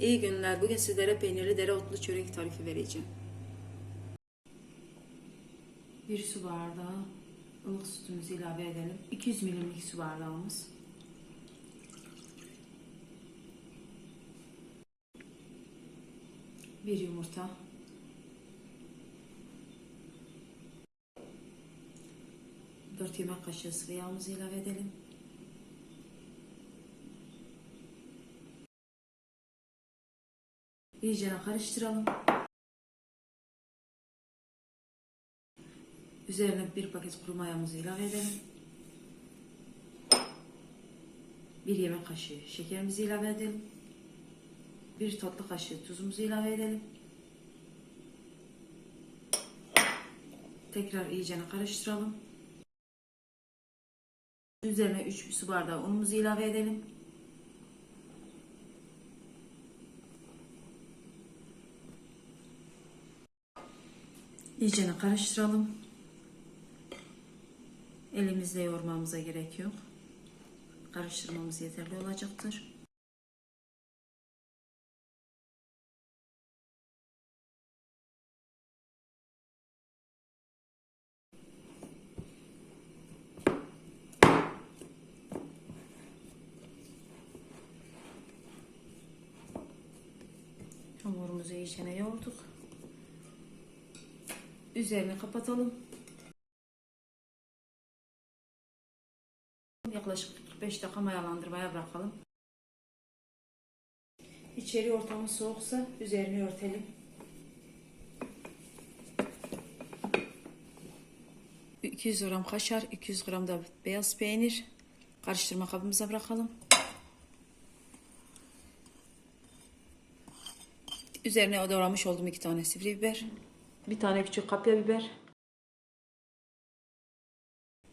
İyi günler. Bugün sizlere peynirli dereotlu çörek tarifi vereceğim. Bir su bardağı ılık sütümüzü ilave edelim. 200 milimlik su bardağımız. Bir yumurta. Dört yemek kaşığı sıvı yağımızı ilave edelim. İyice karıştıralım. Üzerine bir paket kuru mayamızı ilave edelim. Bir yemek kaşığı şekerimizi ilave edelim. Bir tatlı kaşığı tuzumuzu ilave edelim. Tekrar iyice karıştıralım. Üzerine 3 su bardağı unumuzu ilave edelim. İyice karıştıralım. Elimizle yoğurmamıza gerek yok. Karıştırmamız yeterli olacaktır. Hamurumuzu iyice yoğurduk. Üzerini kapatalım. Yaklaşık 45 dakika mayalandırmaya bırakalım. İçeri ortamı soğuksa üzerini örtelim. ...200 gram kaşar, 200 gram da beyaz peynir... ...karıştırma kabımıza bırakalım. Üzerine doğramış olduğum iki tane sivri biber... ...bir tane küçük kapya biber...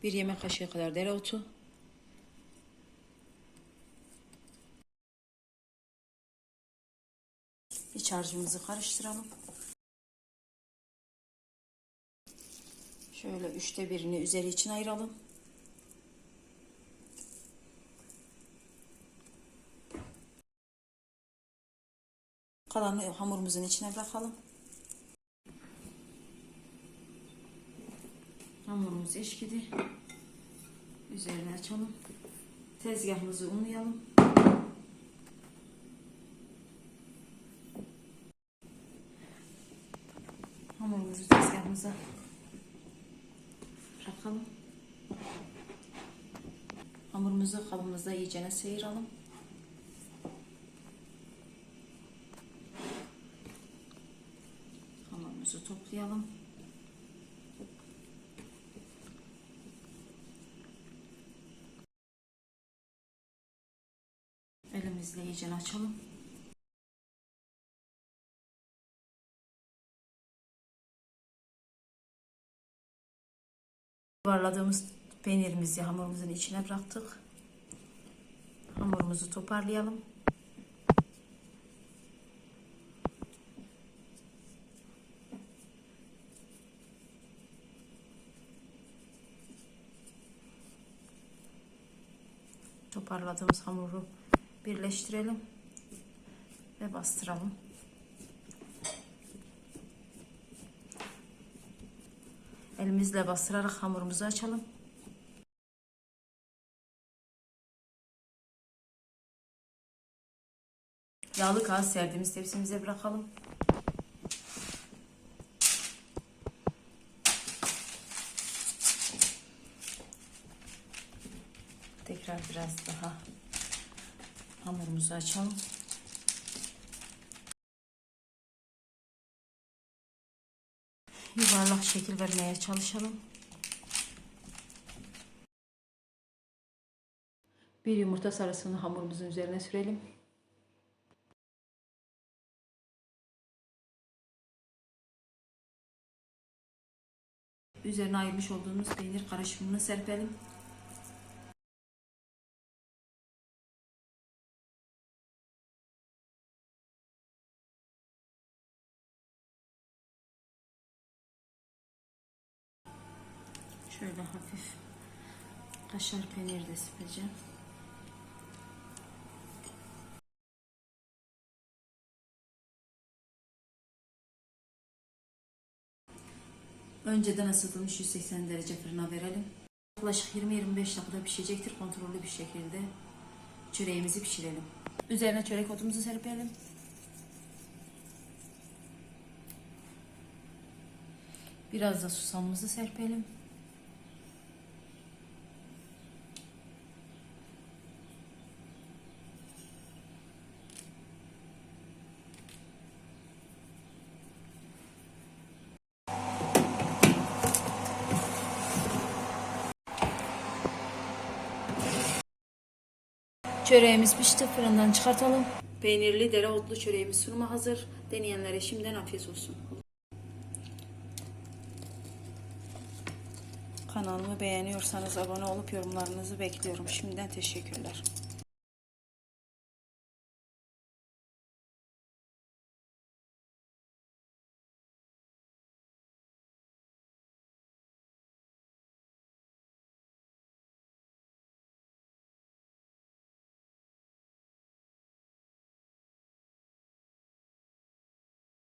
...bir yemek kaşığı kadar dereotu... İç harcımızı karıştıralım. Şöyle üçte birini üzeri için ayıralım. Kalanı hamurumuzun içine bırakalım. Hamurumuz eşkidi. Üzerine açalım. Tezgahımızı unlayalım. Hamurumuzu tezgahımıza bırakalım. Hamurumuzu kabımızda iyicene sıyıralım. Hamurumuzu toplayalım. Elimizle iyice açalım. Yuvarladığımız peynirimizi hamurumuzun içine bıraktık. Hamurumuzu toparlayalım. Toparladığımız hamuru birleştirelim ve bastıralım. Elimizle bastırarak hamurumuzu açalım. Yağlı kağıt serdiğimiz tepsimize bırakalım. Tekrar biraz daha hamurumuzu açalım. yuvarlak şekil vermeye çalışalım. Bir yumurta sarısını hamurumuzun üzerine sürelim. Üzerine ayırmış olduğumuz peynir karışımını serpelim. Şöyle hafif kaşar peynir de sıkacağım. Önceden ısıtılmış 180 derece fırına verelim. Yaklaşık 20-25 dakikada pişecektir kontrollü bir şekilde. Çöreğimizi pişirelim. Üzerine çörek otumuzu serpelim. Biraz da susamımızı serpelim. Çöreğimiz pişti fırından çıkartalım. Peynirli dereotlu çöreğimiz sunuma hazır. Deneyenlere şimdiden afiyet olsun. Kanalımı beğeniyorsanız abone olup yorumlarınızı bekliyorum. Şimdiden teşekkürler.